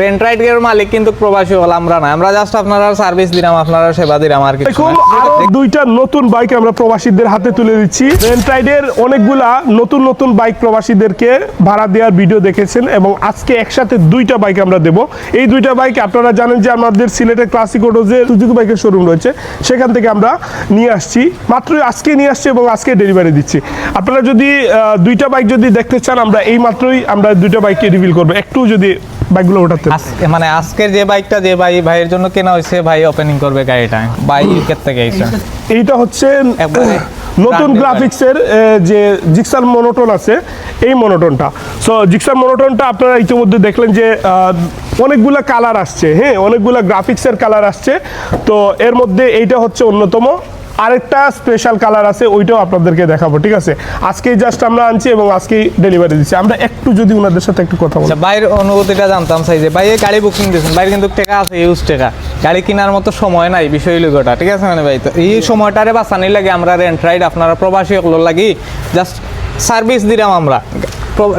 Rent ride এর মালিক কিন্তু প্রবাসী হল আমরা না আমরা জাস্ট আপনারা সার্ভিস দিলাম আপনারা সেবা দিলাম আর কিছু আরও দুইটা নতুন বাইক আমরা প্রবাসীদের হাতে তুলে দিচ্ছি। রেন্ট রাইডের অনেকগুলা নতুন নতুন বাইক প্রবাসীদেরকে ভাড়া দেওয়ার ভিডিও দেখেছেন এবং আজকে একসাথে দুইটা বাইক আমরা দেব। এই দুইটা বাইক আপনারা জানেন যে আমাদের সিলেটের ক্লাসিক অটোজে সুজুকি বাইকের শোরুম রয়েছে সেখান থেকে আমরা নিয়ে আসছি। মাত্র আজকে নিয়ে আসছি এবং আজকে ডেলিভারি দিচ্ছি। আপনারা যদি দুইটা বাইক যদি দেখতে চান আমরা এই মাত্রই আমরা দুইটা বাইককে রিভিল করব। একটু যদি বাইকগুলো ওঠাতে। মানে আজকের যে বাইকটা যে ভাই ভাইয়ের জন্য কেনা হয়েছে ভাই ওপেনিং করবে গাড়িটা। ভাই ইউকে থেকে এইটা হচ্ছে নতুন গ্রাফিক্সের যে জিক্সার মনোটন আছে এই মনোটনটা সো জিক্সার মনোটনটা আপনারা ইতিমধ্যে দেখলেন যে অনেকগুলা কালার আসছে হ্যাঁ? অনেকগুলা গ্রাফিক্সের কালার আসছে। তো এর মধ্যে এইটা হচ্ছে অন্যতম। আরেকটা স্পেশাল কালার আছে ওইটাও আপনাদেরকে দেখাবো ঠিক আছে? আজকেই জাস্ট আমরা আনছি এবং আজকেই ডেলিভারি দিচ্ছি। আমরা একটু যদি ওনাদের সাথে একটু কথা বলি। আচ্ছা ভাইয়ের অনুভূতিটা জানতাম চাই যে ভাই এই গাড়ি বুকিং দিয়েছেন। ভাইয়ের কিন্তু টাকা আছে ইউজ টাকা। গাড়ি কেনার মতো সময় নাই বিষয় লোকটা ঠিক আছে মানে ভাই? তো এই সময়টারে বাঁচানি লাগে আমরা রেন্ট রাইড আপনারা প্রবাসী হলো লাগি জাস্ট সার্ভিস দিলাম আমরা।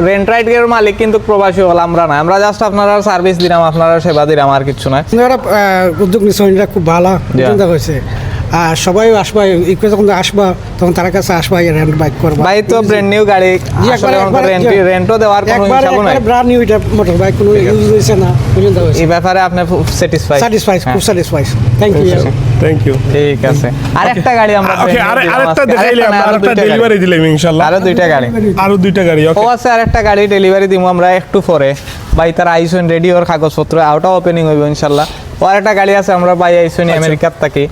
রেন্ট রাইড এর মালিক কিন্তু প্রবাসী হল আমরা না। আমরা জাস্ট আপনারা সার্ভিস দিলাম আপনারা সেবা দিলাম আর কিছু নয় আপনারা উদ্যোগ নিচ্ছেন এটা খুব ভালো চিন্তা হয়েছে আর সবাই আসবা ইকো যখন আসবা তখন তার কাছে আসবা রেন্ট বাইক করবা। ভাই তো ব্র্যান্ড নিউ গাড়ি। রেন্টও দেওয়ার কোনো হিসাব নাই একবার ব্র্যান্ড নিউ এটা মোটর বাইক কোনো ইউজ হয়েছে না এই ব্যাপারে আপনি স্যাটিসফাই স্যাটিসফাই খুব satisfy thank you thank you ঠিক আছে। আরেকটা গাড়ি আমরা ওকে দিলাম আরেকটা আরেকটা আমরা আরেকটা ডেলিভারি দিলাম ইনশাআল্লাহ। আরও দুইটা গাড়ি। আরও দুইটা গাড়ি ও ওকে আছে আরেকটা গাড়ি ডেলিভারি দিব আমরা একটু পরে। ভাই তার আইসন রেডি ওর কাগজপত্র আউটা ওপেনিং হইব ইনশাল্লাহ ও আরেকটা গাড়ি আছে আমরা পাই আইসনি আমেরিকার থেকে।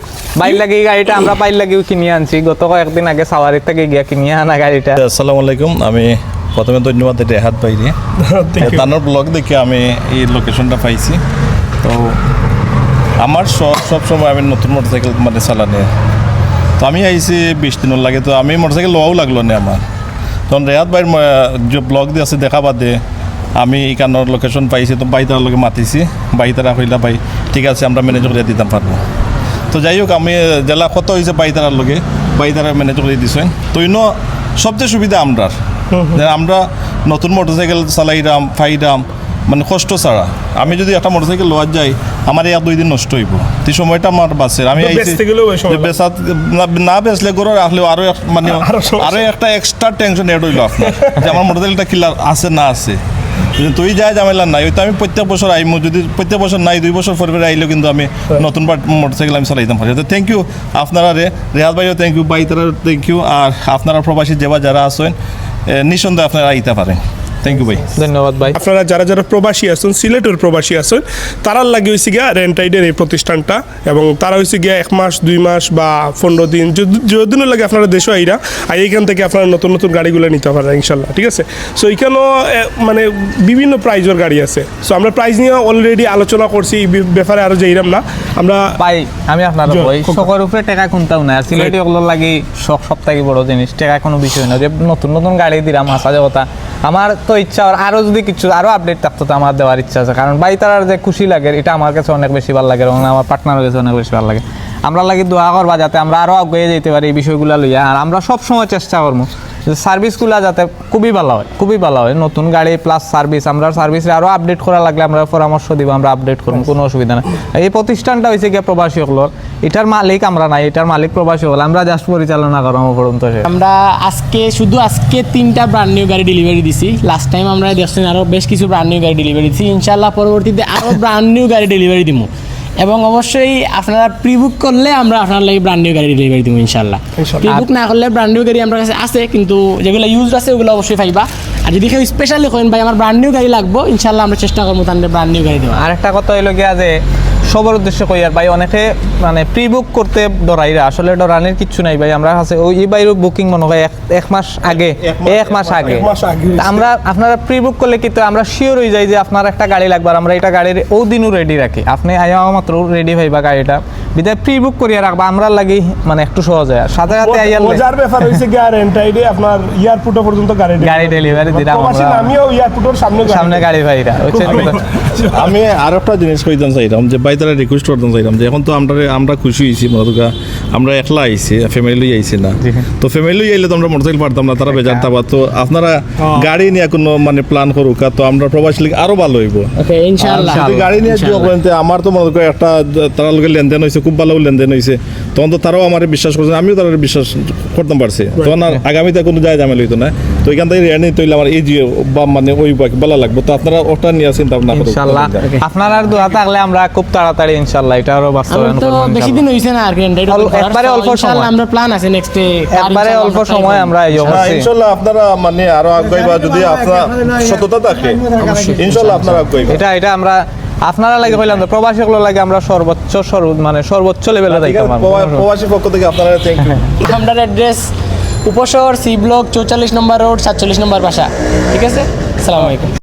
বাইর লাগে এই গাড়িটা আমরা পাইর লাগেও কিনে আনছি। গত কয়েকদিন আগে সাওয়ারির থেকে গিয়া কিনে আনা গাড়িটা। আসসালামু আলাইকুম। আমি প্রথমে ধন্যবাদ রেহাত বাইরে. তানোর ব্লগ দেখে আমি এই লোকেশনটা পাইছি। তো আমার সব সব সময় আমি নতুন মোটরসাইকেল মানে চালানে। তো আমি আইছি বিশ দিনের লাগে। তো আমি মোটরসাইকেল লোয়াও লাগল না আমার। তখন রেহাত ভাইয়ের যে ব্লগ দিয়ে আছে দেখা বাদে আমি এখানোর লোকেশন পাইছি। তো বাই তার লগে মাতিছি। বাই তারা কইলা ভাই ঠিক আছে আমরা ম্যানেজ করে দিতাম পারব তো যাই হোক আমি জেলা কত হয়েছে বাইতারার লগে বাইতারা ম্যানেজ করে দিছেন তো ইনো সবচেয়ে সুবিধা আমরার। আমরা নতুন মোটরসাইকেল চালাইরাম ফাইরাম মানে কষ্ট ছাড়া। আমি যদি একটা মোটরসাইকেল লোয়া যাই আমার এক দুই দিন নষ্ট হইব। সেই সময়টা আমার বাসের আমি না- বেচলে গরু রাখলেও আরও মানে আরও আরও একটা এক্সট্রা টেনশন এড হইল আপনার। যে আমার মোটরসাইকেলটা কিলার আছে না আছে। যদি তুই যায় ঝামেলা নাই ওই তো আমি প্রত্যেক বছর আইমু যদি প্রত্যেক বছর নাই দুই বছর পরে আইলেও কিন্তু আমি নতুন মোটরসাইকেল আমি চালাইতাম পারি তো থ্যাংক ইউ আপনারা রে রেহাত ভাইও থ্যাংক ইউ বাই তারা থ্যাংক ইউ আর আপনারা প্রবাসী যেবা যারা আছেন নিঃসন্দেহে আপনারা আইতে পারেন। থ্যাংক ইউ ভাই ধন্যবাদ ভাই আপনারা যারা যারা প্রবাসী আছেন সিলেটের প্রবাসী আছেন তারার লাগে হয়েছে গিয়া রেন্টাইডের এই প্রতিষ্ঠানটা এবং তারা হয়েছে গিয়া এক মাস দুই মাস বা পনেরো দিন লাগে আপনারা দেশও আইরা আর এইখান থেকে আপনারা নতুন নতুন গাড়িগুলো নিতে পারেন ইনশাল্লাহ ঠিক আছে? সো এখানেও মানে বিভিন্ন প্রাইজের গাড়ি আছে। সো আমরা প্রাইজ নিয়ে অলরেডি আলোচনা করছি এই ব্যাপারে আরও যাইরাম না। আমরা ভাই আমি আপনার শখের উপরে টাকা কোনটাও নাই আর সিলেটি ওগুলো লাগি শখ সব থেকে বড় জিনিস টাকা কোনো বিষয় না। যে নতুন নতুন গাড়ি দিলাম হাসা কথা। আমার তো ইচ্ছা, আর আরও যদি কিছু আরও আপডেট থাকতো তো আমার দেওয়ার ইচ্ছা আছে। কারণ ভাই তার যে খুশি লাগে, এটা আমার কাছে অনেক বেশি ভালো লাগে এবং আমার পার্টনারের কাছে অনেক বেশি ভালো লাগে। আমরা লাগে দোয়া করবা যাতে আমরা আরও আগে যেতে পারি এই বিষয়গুলো লইয়া, আর আমরা সব সময় চেষ্টা করব সার্ভিসগুলো যাতে খুবই ভালো হয়, খুবই ভালো হয়। নতুন গাড়ি প্লাস সার্ভিস আমরা সার্ভিসে আরও আপডেট করা লাগলে আমরা পরামর্শ দিব, আমরা আপডেট করব, কোনো অসুবিধা নেই। এই প্রতিষ্ঠানটা হয়েছে গিয়ে প্রবাসী হলোর এটার মালিক আমরা নাই, এটার মালিক প্রবাসী হল আমরা জাস্ট পরিচালনা করাম পর্যন্ত আমরা আজকে, শুধু আজকে তিনটা ব্র্যান্ড নিউ গাড়ি ডেলিভারি দিছি। লাস্ট টাইম আমরা দেখছেন আরও বেশ কিছু ব্র্যান্ড নিউ গাড়ি ডেলিভারি দিছি। ইনশাল্লাহ পরবর্তীতে আরও ব্র্যান্ড নিউ গাড়ি ডেলিভারি দিব এবং অবশ্যই আপনারা প্রি বুক করলে আমরা আপনার লাগে ব্র্যান্ড নিউ গাড়ি ডেলিভারি দিব ইনশাল্লাহ প্রিবুক প্রি বুক না করলে ব্র্যান্ড নিউ গাড়ি আমার কাছে আছে কিন্তু যেগুলো ইউজ আছে ওগুলো অবশ্যই পাইবা। আর যদি কেউ স্পেশালি করেন ভাই আমার ব্র্যান্ড নিউ গাড়ি লাগবো ইনশাল্লাহ আমরা চেষ্টা করব তাহলে ব্র্যান্ড নিউ গাড়ি দেবো আর একটা কথা হইল গিয়া যে সবার উদ্দেশ্যে কই আর ভাই অনেকে মানে প্রি বুক করতে ডরাইরা। আসলে ডরানির কিচ্ছু নাই ভাই। আমরা আছে ওই বাইরে বুকিং মনে হয় এক- এক মাস আগে। এক মাস আগে। এক মাস আগে আমরা আপনারা প্রি বুক করলে কিন্তু আমরা শিওর হয়ে যাই যে আপনার একটা গাড়ি লাগবে আমরা এটা গাড়ির ও দিনও রেডি রাখি। আপনি আয়া মাত্র রেডি হইবা গাড়িটা। বিদায় প্রি বুক করিয়া রাখবা আমরা লাগি মানে একটু সহজ হয়। আর সাথে সাথে আইয়ার মজার ব্যাপার হইছে গ্যারান্টি আইডি আপনার এয়ারপোর্ট পর্যন্ত গাড়ি গাড়ি ডেলিভারি দিলাম প্রবাসী আমরা। আমিও এয়ারপোর্টের সামনে সামনে গাড়ি ভাইরা হচ্ছে আমি আরেকটা জিনিস কইতাম চাইতাম যে বাইতারে তারা রিকোয়েস্ট করতাম চাইতাম যে এখন তো আমরা আমরা খুশি হইছি মনে করা। আমরা একলা আইছি ফ্যামিলি লই আইছি না। তো ফ্যামিলি লই আইলে তো আমরা মোটরসাইকেল পারতাম না তারা বেজান তাবা তো আপনারা গাড়ি নিয়ে কোনো মানে প্ল্যান করুক তো আমরা প্রবাসী লিগ আরও ভালো হইব। ওকে ইনশাআল্লাহ। যদি গাড়ি নিয়ে যাও বলতে তো আমার তো মনে করি একটা তারা লগে লেনদেন হইছে খুব ভালো লেনদেন হইছে। তখন তো তারাও আমার বিশ্বাস করছে আমিও তারা বিশ্বাস করতাম পারছি। তো আর আগামীতে কোনো যায় ঝামেলা হইতো না। তো এখান থেকে রেয়ার নিতে হইলে আমার এই যে বা মানে ওই ভালো লাগবে তো আপনারা ওটা নিয়ে চিন্তা ভাবনা করুন। ইনশাল্লাহ। আপনার আর দোয়া থাকলে আমরা খুব তাড়াতাড়ি ইনশাল্লাহ এটা আরও আমার বাস্তবায়ন তো করব বেশি দিন হইছে না আর কি একবারে অল্প সময়। আমরা প্ল্যান আছে নেক্সটে একবারে অল্প সময় আমরা এই হ্যাঁ অবশ্যই ইনশাল্লাহ আপনারা মানে আরও আগাইবা যদি আপনার সততা থাকে ইনশাল্লাহ আপনারা আগাইবা। এটা এটা আমরা আপনারা লাগে হইলাম তো প্রবাসী গুলো লাগে আমরা সর্বোচ্চ সর্ব মানে সর্বোচ্চ লেভেলে ঠিক যাইতাম প্রবাসী পক্ষ থেকে আপনারা থ্যাংক ইউ আমরা অ্যাড্রেস উপশহর সি ব্লক চৌচল্লিশ নম্বর রোড সাতচল্লিশ নম্বর বাসা। ঠিক আছে? আসসালামু আলাইকুম।